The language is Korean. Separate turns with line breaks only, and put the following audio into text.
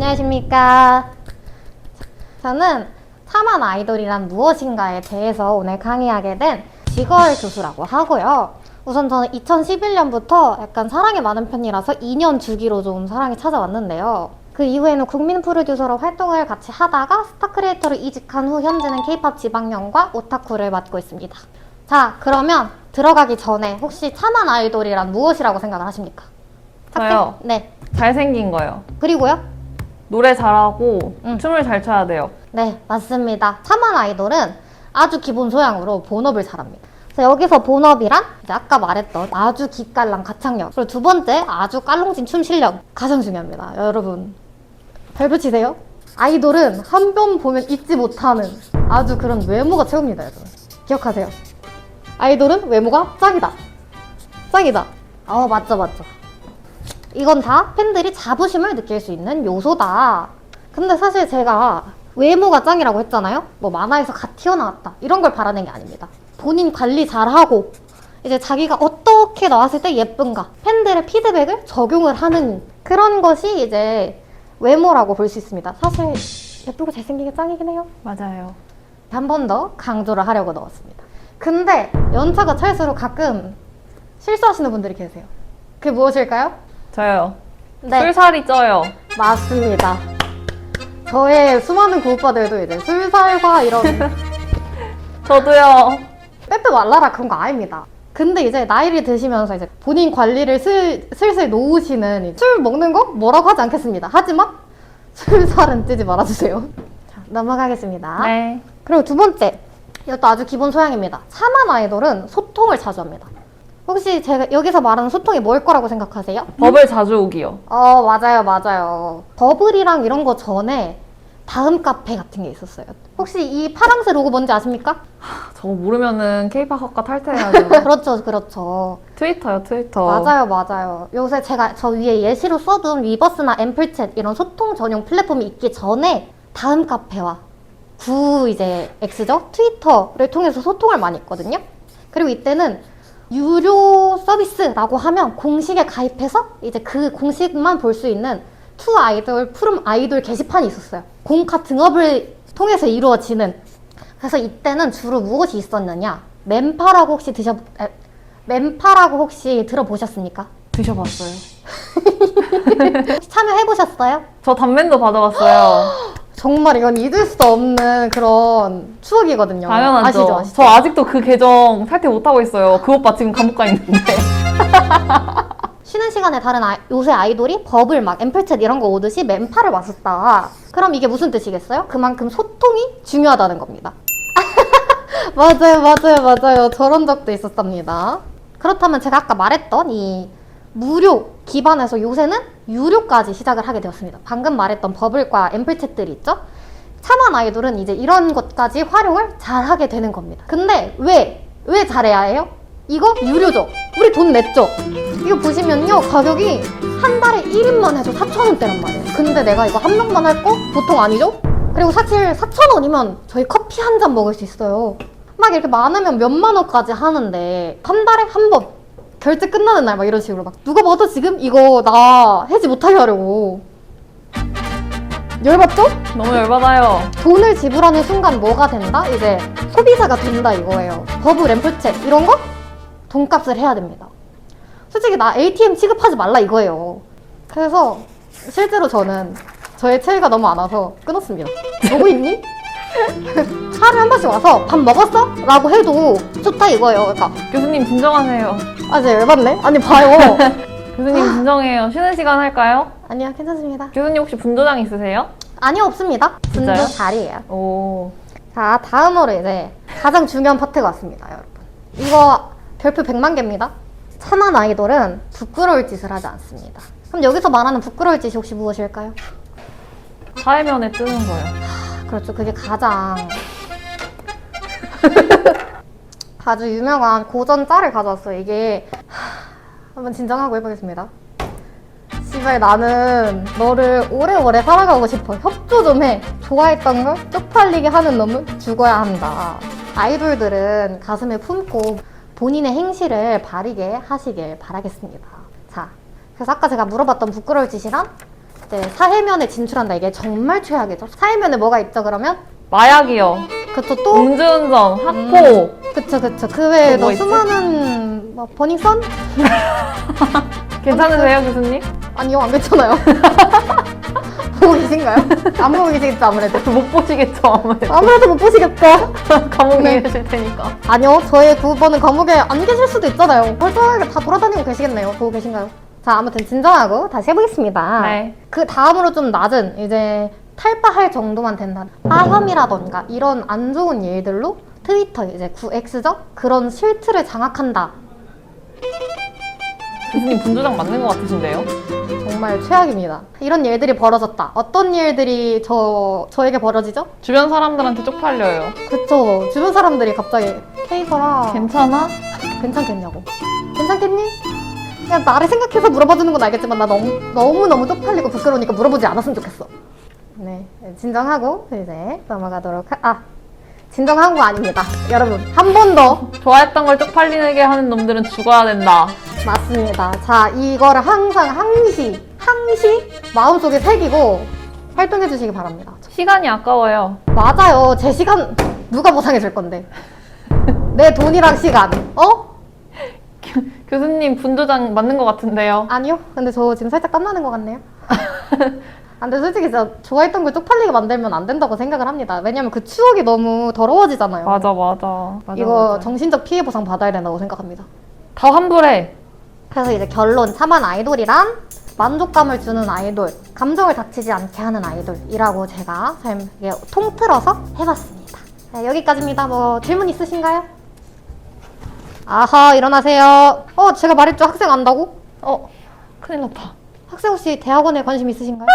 안녕하십니까. 저는 사만 아이돌이란 무엇인가에 대해서 오늘 강의하게 된 지걸 교수라고 하고요. 우선 저는 2011년부터 약간 사랑이 많은 편이라서 2년 주기로 좀 사랑이 찾아왔는데요. 그 이후에는 국민 프로듀서로 활동을 같이 하다가 스타 크리에이터로 이직한 후 현재는 케이팝 지방연과 오타쿠를 맡고 있습니다. 자, 그러면 들어가기 전에 혹시 차만 아이돌이란 무엇이라고 생각을 하십니까?
저요.
네.
잘생긴 거요.
그리고요?
노래 잘하고
응.
춤을 잘 춰야 돼요.
네, 맞습니다. 차만 아이돌은 아주 기본 소양으로 본업을 잘합니다. 그래서 여기서 본업이란 이제 아까 말했던 아주 기깔난 가창력 그리고 두 번째 아주 깔롱진 춤 실력 가장 중요합니다. 여러분 별 붙이세요? 아이돌은 한 번 보면 잊지 못하는 아주 그런 외모가 최고입니다, 여러분. 기억하세요. 아이돌은 외모가 짱이다. 짱이다. 어, 맞죠, 맞죠. 이건 다 팬들이 자부심을 느낄 수 있는 요소다. 근데 사실 제가 외모가 짱이라고 했잖아요? 뭐 만화에서 갓 튀어나왔다. 이런 걸 바라는 게 아닙니다. 본인 관리 잘하고, 이제 자기가 어떻게 나왔을 때 예쁜가. 팬들의 피드백을 적용을 하는 그런 것이 이제 외모라고 볼 수 있습니다. 사실 예쁘고 잘생긴 게 짱이긴 해요.
맞아요.
한 번 더 강조를 하려고 넣었습니다. 근데 연차가 차일수록 가끔 실수하시는 분들이 계세요. 그게 무엇일까요?
저요.
네.
술살이 쪄요.
맞습니다. 저의 수많은 구오빠들도 이제 술살과 이런
저도요.
빼빼 말라라 그런 거 아닙니다. 근데 이제 나이를 드시면서 이제 본인 관리를 슬, 슬슬 놓으시는 이술 먹는 거 뭐라고 하지 않겠습니다. 하지만 술살은 찌지 말아주세요. 자, 넘어가겠습니다.
네.
그리고 두 번째, 이것도 아주 기본 소양입니다. 차만 아이돌은 소통을 자주 합니다. 혹시 제가 여기서 말하는 소통이 뭘 거라고 생각하세요?
버블 자주 오기요.
어, 맞아요, 맞아요. 버블이랑 이런 거 전에 다음 카페 같은 게 있었어요. 혹시 이 파랑새 로고 뭔지 아십니까?
저거 모르면은 케이팝 학과 탈퇴해야죠.
그렇죠, 그렇죠.
트위터요, 트위터.
맞아요, 맞아요. 요새 제가 저 위에 예시로 써둔 위버스나 앰플챗 이런 소통 전용 플랫폼이 있기 전에 다음 카페와 구 이제 X죠? 트위터를 통해서 소통을 많이 했거든요. 그리고 이때는 유료 서비스라고 하면 공식에 가입해서 이제 그 공식만 볼 수 있는 투 아이돌, 푸름 아이돌 게시판이 있었어요. 공카 등업을 통해서 이루어지는. 그래서 이때는 주로 무엇이 있었느냐? 멤파라고 혹시 드셔, 에, 멤파라고 혹시 들어보셨습니까?
드셔봤어요.
혹시 참여해보셨어요?
저 단면도 받아봤어요.
정말 이건 잊을 수 없는 그런 추억이거든요.
당연하죠.
아시죠? 아시죠?
저 아직도 그 계정 탈퇴 못하고 있어요. 그 오빠 지금 감옥 가 있는데.
쉬는 시간에 다른 아, 요새 아이돌이 버블 막 앰플챗 이런 거 오듯이 멤파를 왔었다. 그럼 이게 무슨 뜻이겠어요? 그만큼 소통이 중요하다는 겁니다. 맞아요, 맞아요, 맞아요. 저런 적도 있었답니다. 그렇다면 제가 아까 말했던 이 무료 기반에서 요새는 유료까지 시작을 하게 되었습니다. 방금 말했던 버블과 앰플챗들이 있죠? 차만 아이돌은 이제 이런 것까지 활용을 잘 하게 되는 겁니다. 근데 왜? 왜 잘해야 해요? 이거 유료죠? 우리 돈 냈죠? 이거 보시면요, 가격이 한 달에 1인만 해도 4,000원대란 말이에요. 근데 내가 이거 한 명만 할 거? 보통 아니죠? 그리고 사실 4,000원이면 저희 커피 한 잔 먹을 수 있어요. 막 이렇게 많으면 몇만 원까지 하는데, 한 달에 한 번, 결제 끝나는 날 막 이런 식으로 막, 누가 봐도 지금 이거 나 해지 못하게 하려고. 열받죠?
너무 열받아요.
돈을 지불하는 순간 뭐가 된다? 이제 소비자가 된다 이거예요. 버블 앰플챗 이런 거 돈값을 해야 됩니다. 솔직히 나 ATM 취급하지 말라 이거예요. 그래서 실제로 저는 저의 체위가 너무 안 와서 끊었습니다. 보고 있니? 하루에 한 번씩 와서 밥 먹었어? 라고 해도 좋다 이거예요. 그러니까
교수님 진정하세요.
아, 제 열받네? 아니 봐요.
교수님 진정해요. 쉬는 시간 할까요?
아니요, 괜찮습니다.
교수님 혹시 분도장 있으세요?
아니요, 없습니다. 분도
진짜요?
자리예요.
오.
자, 다음으로 이제 가장 중요한 파트가 왔습니다, 여러분. 이거 별표 100만 개입니다. 차만 아이돌은 부끄러울 짓을 하지 않습니다. 그럼 여기서 말하는 부끄러울 짓이 혹시 무엇일까요?
사회면에 뜨는 거요.
그렇죠. 그게 가장 아주 유명한 고전 짤을 가져왔어요. 이게 하, 한번 진정하고 해보겠습니다. 씨발 나는 너를 오래오래 살아가고 싶어. 협조 좀 해. 좋아했던 걸 쪽팔리게 하는 놈은 죽어야 한다. 아이돌들은 가슴에 품고 본인의 행실을 바르게 하시길 바라겠습니다. 자, 그래서 아까 제가 물어봤던 부끄러울 짓이란 이제 사회면에 진출한다. 이게 정말 최악이죠. 사회면에 뭐가 있죠, 그러면?
마약이요.
그쵸, 또?
음주운전, 학포.
그쵸, 그쵸. 그 외에도
또뭐 있지?
수많은, 뭐, 버닝썬?
괜찮으세요, 교수님?
아니요, 안 괜찮아요. 보고 계신가요? 안 보고 계시겠죠, 아무래도.
못 보시겠죠, 아무래도.
아무래도 못 보시겠죠?
감옥에
네.
계실 테니까.
아니요, 저의 두 번은 감옥에 안 계실 수도 있잖아요. 멀쩡하게 다 돌아다니고 계시겠네요. 보고 계신가요? 자, 아무튼 진정하고 다시 해보겠습니다.
네.
그 다음으로 좀 낮은 이제 탈바할 정도만 된다. 빠혐이라던가 이런 안 좋은 일들로 트위터 이제 9X죠? 그런 실트를 장악한다.
교수님 분조장 맞는 것 같으신데요?
정말 최악입니다. 이런 일들이 벌어졌다. 어떤 일들이 저 저에게 벌어지죠?
주변 사람들한테 쪽팔려요.
그쵸. 주변 사람들이 갑자기 케이서라
괜찮아?
괜찮겠냐고. 괜찮겠니? 그냥 나를 생각해서 물어봐 주는 건 알겠지만 나 너무 너무 너무 쪽팔리고 부끄러우니까 물어보지 않았으면 좋겠어. 네, 진정하고 이제 넘어가도록 하. 아, 진정한 거 아닙니다, 여러분. 한 번 더
좋아했던 걸 쪽팔리게 하는 놈들은 죽어야 된다.
맞습니다. 자, 이거를 항상 항시 항시 마음속에 새기고 활동해 주시기 바랍니다.
시간이 아까워요.
맞아요. 제 시간 누가 보상해 줄 건데? 내 돈이랑 시간. 어?
교수님 분조장 맞는 것 같은데요?
아니요. 근데 저 지금 살짝 땀나는 것 같네요. 아, 근데 솔직히 진짜 좋아했던 걸 쪽팔리게 만들면 안 된다고 생각을 합니다. 왜냐면 그 추억이 너무 더러워지잖아요.
맞아, 맞아. 맞아
이거
맞아.
정신적 피해 보상 받아야 된다고 생각합니다.
다 환불해.
그래서 이제 결론 참한 아이돌이란 만족감을 주는 아이돌, 감정을 닥치지 않게 하는 아이돌이라고 제가 통틀어서 해봤습니다. 네, 여기까지입니다. 뭐 질문 있으신가요? 아하 일어나세요. 어 제가 말했죠 학생 안다고?
어, 큰일 났다.
학생 혹시 대학원에 관심 있으신가요?